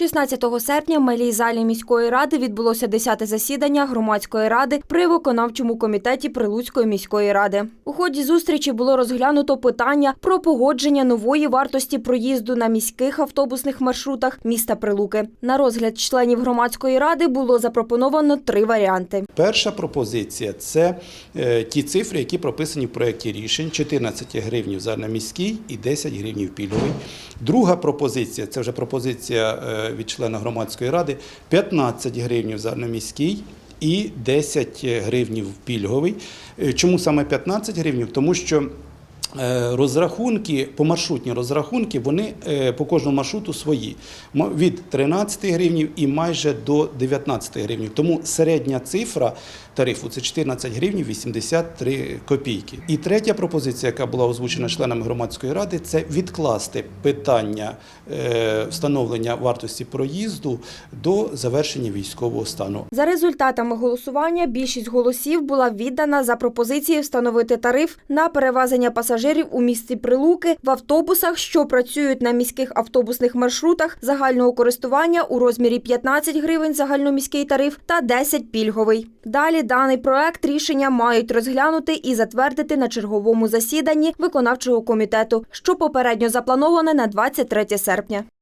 16 серпня в малій залі міської ради відбулося 10-те засідання громадської ради при виконавчому комітеті Прилуцької міської ради. У ході зустрічі було розглянуто питання про погодження нової вартості проїзду на міських автобусних маршрутах міста Прилуки. На розгляд членів громадської ради було запропоновано три варіанти. Перша пропозиція це е, ті цифри, які прописані в проєкті рішень: 14 гривнів за на міський і 10 гривнів пільговий. Друга пропозиція це вже пропозиція е, від члена громадської ради: 15 гривнів за міський. І 10 гривнів пільговий. Е, Чому саме 15 гривнів? Тому що е, розрахунки, помаршрутні розрахунки, вони е, по кожному маршруту свої. Від 13 гривнів і майже до 19 гривнів. Тому середня цифра тарифу це 14 гривнів 83 копійки. І третя пропозиція, яка була озвучена членами громадської ради, це відкласти питання е, встановлення вартості проїзду до завершення військового стану. За результатами голосування більшість голосів була віддана за пропозицією встановити тариф на перевезення пасажирів у місті Прилуки в автобусах, що працюють на міських автобусних маршрутах загального користування у розмірі 15 гривень загальноміський тариф та 10 пільговий. Далі даний проект рішення мають розглянути і затвердити на черговому засіданні виконавчого комітету, що попередньо заплановане на 23 серпня.